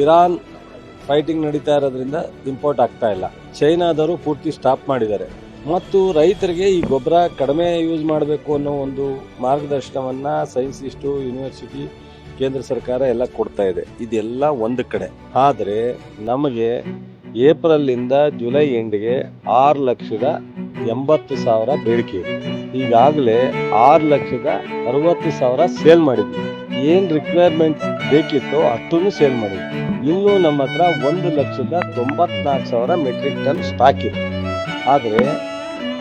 Iran fighting ನಡೀತಾ ಇರೋದ್ರಿಂದ import ಆಗ್ತಾ ಇಲ್ಲ. ಚೈನಾದವರು ಪೂರ್ತಿ ಸ್ಟಾಪ್ ಮಾಡಿದ್ದಾರೆ. ಮತ್ತು ರೈತರಿಗೆ ಈ ಗೊಬ್ಬರ ಕಡಿಮೆ ಯೂಸ್ ಮಾಡಬೇಕು ಅನ್ನೋ ಒಂದು ಮಾರ್ಗದರ್ಶನವನ್ನ ಸೈನ್ಸಿಸ್ಟು ಯೂನಿವರ್ಸಿಟಿ ಕೇಂದ್ರ ಸರ್ಕಾರ ಎಲ್ಲ ಕೊಡ್ತಾ ಇದೆ. ಇದೆಲ್ಲ ಒಂದು ಕಡೆ. ಆದರೆ ನಮಗೆ ಏಪ್ರಿಲಿಂದ ಜುಲೈ ಎಂಡ್ಗೆ ಆರು ಲಕ್ಷದ ಎಂಬತ್ತು ಸಾವಿರ ಬೇಡಿಕೆ ಈಗಾಗಲೇ ಆರು ಲಕ್ಷದ ಅರವತ್ತು ಸಾವಿರ ಸೇಲ್ ಮಾಡಿದ್ವಿ. ಏನು ರಿಕ್ವೈರ್ಮೆಂಟ್ ಬೇಕಿತ್ತು ಅಷ್ಟನ್ನು ಸೇಲ್ ಮಾಡಿ. ಇನ್ನೂ ನಮ್ಮ ಹತ್ರ ಒಂದು ಲಕ್ಷದ ತೊಂಬತ್ನಾಲ್ಕು ಸಾವಿರ ಮೆಟ್ರಿಕ್ ಟನ್ ಸ್ಟಾಕ್ ಇದೆ. ಆದರೆ,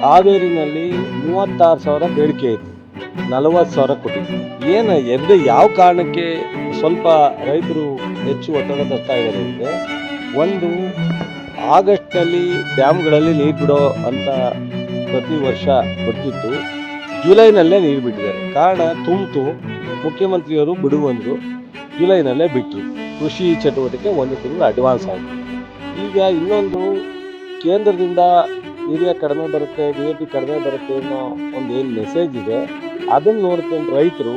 ಹಾವೇರಿನಲ್ಲಿ ಮೂವತ್ತಾರು ಸಾವಿರ ಬೇಡಿಕೆ ಇತ್ತು ನಲವತ್ತು ಸಾವಿರ ಕೊಟ್ಟಿದ್ವಿ ಏನು, ಎದ್ದು ಯಾವ ಕಾರಣಕ್ಕೆ ಸ್ವಲ್ಪ ರೈತರು ಹೆಚ್ಚು ಒತ್ತಡ ತರ್ತಾ ಇದ್ದಾರೆ ಅಂದರೆ, ಒಂದು, ಆಗಸ್ಟ್ನಲ್ಲಿ ಡ್ಯಾಮ್ಗಳಲ್ಲಿ ನೀರು ಬಿಡೋ ಅಂತ ಪ್ರತಿ ವರ್ಷ ಬರ್ತಿತ್ತು. ಜುಲೈನಲ್ಲೇ ನೀರು ಬಿಟ್ಟಿದ್ದಾರೆ. ಕಾರಣ ತುಂಬಿತು, ಮುಖ್ಯಮಂತ್ರಿಯವರು ಬಿಡುವಂದ್ರು ಜುಲೈನಲ್ಲೇ ಬಿಟ್ಟರು ಕೃಷಿ ಚಟುವಟಿಕೆ ಒಂದು ತಿಂಗಳು ಅಡ್ವಾನ್ಸ್ ಆಯಿತು. ಈಗ ಇನ್ನೊಂದು ಕೇಂದ್ರದಿಂದ ಏರಿಯಾ ಕಡಿಮೆ ಬರುತ್ತೆ ಡಿ ಎ ಪಿ ಕಡಿಮೆ ಬರುತ್ತೆ ಅನ್ನೋ ಒಂದು ಏನು ಮೆಸೇಜ್ ಇದೆ, ಅದನ್ನು ನೋಡ್ಕೊಂಡು ರೈತರು,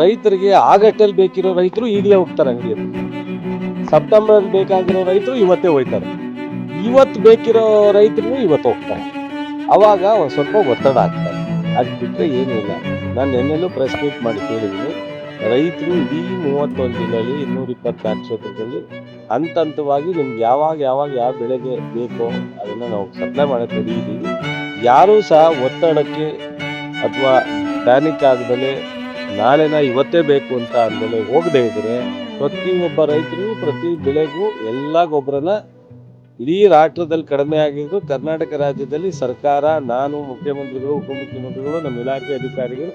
ರೈತರಿಗೆ ಆಗಟ್ಟಲ್ಲಿ ಬೇಕಿರೋ ರೈತರು ಈಗಲೇ ಹೋಗ್ತಾರೆ ಅಂಗಡಿಯಲ್ಲಿ. ಸೆಪ್ಟೆಂಬರಲ್ಲಿ ಬೇಕಾಗಿರೋ ರೈತರು ಇವತ್ತೇ ಹೋಯ್ತಾರೆ. ಇವತ್ತು ಬೇಕಿರೋ ರೈತರು ಇವತ್ತು ಹೋಗ್ತಾರೆ. ಅವಾಗ ಒಂದು ಸ್ವಲ್ಪ ಒತ್ತಡ ಆಗ್ತಾರೆ ಅದು ಬಿಟ್ಟರೆ ಏನೂ ಇಲ್ಲ. ನಾನು ನಿನ್ನೆಲ್ಲೂ ಪ್ರೆಸ್ ಮೀಟ್ ಮಾಡಿ ಕೇಳಿದ್ದೀನಿ. ರೈತರು ಇಡೀ ಮೂವತ್ತೊಂದು ದಿನದಲ್ಲಿ ಇನ್ನೂರ ಇಪ್ಪತ್ತಾರು ಕ್ಷೇತ್ರದಲ್ಲಿ ಹಂತ ಹಂತವಾಗಿ ನಿಮ್ಗೆ ಯಾವಾಗ ಯಾವಾಗ ಯಾವ ಬೆಳೆಗೆ ಬೇಕೋ ಅದನ್ನು ನಾವು ಸಪ್ಲೈ ಮಾಡಕ್ಕೆ ರೆಡಿ ಯಾರೂ ಸಹ ಒತ್ತಡಕ್ಕೆ ಅಥವಾ ಪ್ಯಾನಿಕ್ ಆಗದಲೇ ನಾಳೆನ ಇವತ್ತೇ ಬೇಕು ಅಂತ ಅಂದಮೇಲೆ ಹೋಗದೇ ಇದ್ರೆ ಪ್ರತಿಯೊಬ್ಬ ರೈತರು ಪ್ರತಿ ಬೆಳೆಗೂ ಎಲ್ಲ ಗೊಬ್ಬರನ ಇಡೀ ರಾಷ್ಟ್ರದಲ್ಲಿ ಕಡಿಮೆ ಆಗಿದ್ದು ಕರ್ನಾಟಕ ರಾಜ್ಯದಲ್ಲಿ ಸರ್ಕಾರ, ನಾನು, ಮುಖ್ಯಮಂತ್ರಿಗಳು, ಉಪಮುಖ್ಯಮಂತ್ರಿಗಳು, ನಮ್ಮ ಇಲಾಖೆ ಅಧಿಕಾರಿಗಳು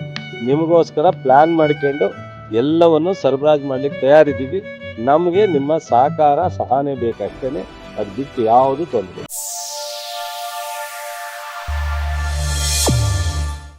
ನಿಮಗೋಸ್ಕರ ಪ್ಲಾನ್ ಮಾಡ್ಕೊಂಡು ಎಲ್ಲವನ್ನು ಸರಬರಾಜು ಮಾಡ್ಲಿಕ್ಕೆ ತಯಾರಿದ್ದೀವಿ. ನಮಗೆ ನಿಮ್ಮ ಸಹಕಾರ, ಸಹನೆ ಬೇಕಷ್ಟೇ ಅದು ಬಿಟ್ಟು ಯಾವುದು ತೊಂದರೆ